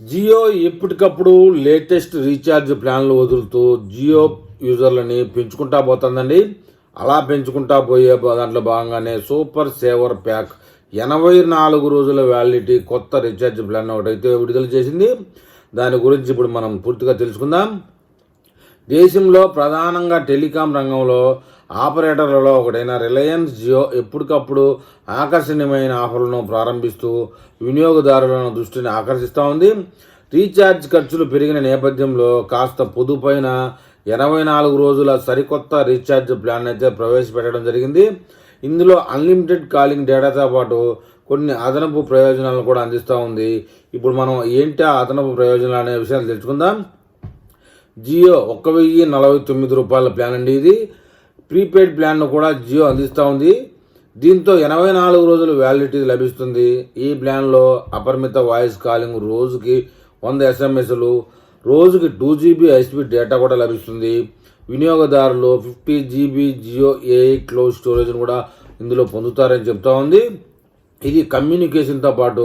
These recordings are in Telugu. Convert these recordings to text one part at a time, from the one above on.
జియో ఎప్పటికప్పుడు లేటెస్ట్ రీఛార్జ్ ప్లాన్లు వదులుతూ జియో యూజర్లని పెంచుకుంటా పోతుందండి. అలా పెంచుకుంటా పోయే దాంట్లో భాగంగానే సూపర్ సేవర్ ప్యాక్ ఎనభై నాలుగు రోజుల వ్యాలిడిటీ కొత్త రీఛార్జ్ ప్లాన్ ఒకటైతే విడుదల చేసింది. దాని గురించి ఇప్పుడు మనం పూర్తిగా తెలుసుకుందాం. దేశంలో ప్రధానంగా టెలికాం రంగంలో ఆపరేటర్లలో ఒకటైన రిలయన్స్ జియో ఎప్పటికప్పుడు ఆకర్షణీయమైన ఆఫర్లను ప్రారంభిస్తూ వినియోగదారులను దృష్టిని ఆకర్షిస్తూ ఉంది. రీఛార్జ్ ఖర్చులు పెరిగిన నేపథ్యంలో కాస్త పొదుపైన ఎనభై నాలుగు రోజుల సరికొత్త రీఛార్జ్ ప్లాన్ అయితే ప్రవేశపెట్టడం జరిగింది. ఇందులో అన్లిమిటెడ్ కాలింగ్ డేటాతో పాటు కొన్ని అదనపు ప్రయోజనాలను కూడా అందిస్తూ ఉంది. ఇప్పుడు మనం ఏంటి ఆ అదనపు ప్రయోజనాలు అనే విషయాలు తెలుసుకుందాం. జియో ఒక్క వెయ్యి నలభై తొమ్మిది రూపాయల ప్లాన్ అండి ఇది. ప్రీపెయిడ్ ప్లాన్ను కూడా జియో అందిస్తూ ఉంది. దీంతో ఎనభై నాలుగు రోజులు వ్యాలిడిటీ లభిస్తుంది. ఈ ప్లాన్లో అపరిమిత వాయిస్ కాలింగ్ రోజుకి వంద ఎస్ఎంఎస్లు రోజుకి టూ జీబీ హైస్పీడ్ డేటా కూడా లభిస్తుంది. వినియోగదారులు fifty GB Jio AI cloud స్టోరేజ్ను కూడా ఇందులో పొందుతారని చెప్తా ఉంది. ఇది కమ్యూనికేషన్తో పాటు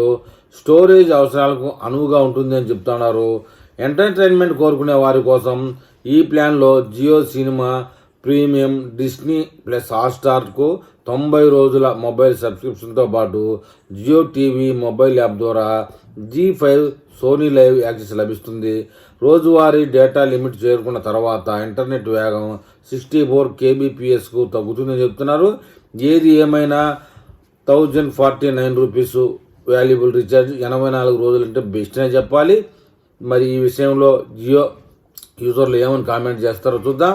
స్టోరేజ్ అవసరాలకు అనువుగా ఉంటుంది అని చెప్తున్నారు. ఎంటర్టైన్మెంట్ కోరుకునే వారి కోసం ఈ ప్లాన్లో Jio cinema premium Disney plus హాట్స్టార్కు తొంభై రోజుల మొబైల్ సబ్స్క్రిప్షన్తో పాటు జియో టీవీ మొబైల్ యాప్ ద్వారా Zee five Sony LIV access లభిస్తుంది. రోజువారీ డేటా లిమిట్ చేరుకున్న తర్వాత ఇంటర్నెట్ వేగం సిక్స్టీ ఫోర్ కేబీపీఎస్కు తగ్గుతుందని చెప్తున్నారు. ఏది ఏమైనా thousand forty nine rupees valuable recharge ఎనభై నాలుగు రోజులు అంటే బెస్ట్ అనే చెప్పాలి. మరి ఈ విషయంలో జియో యూజర్లు ఏమని కామెంట్ చేస్తారో చూద్దాం.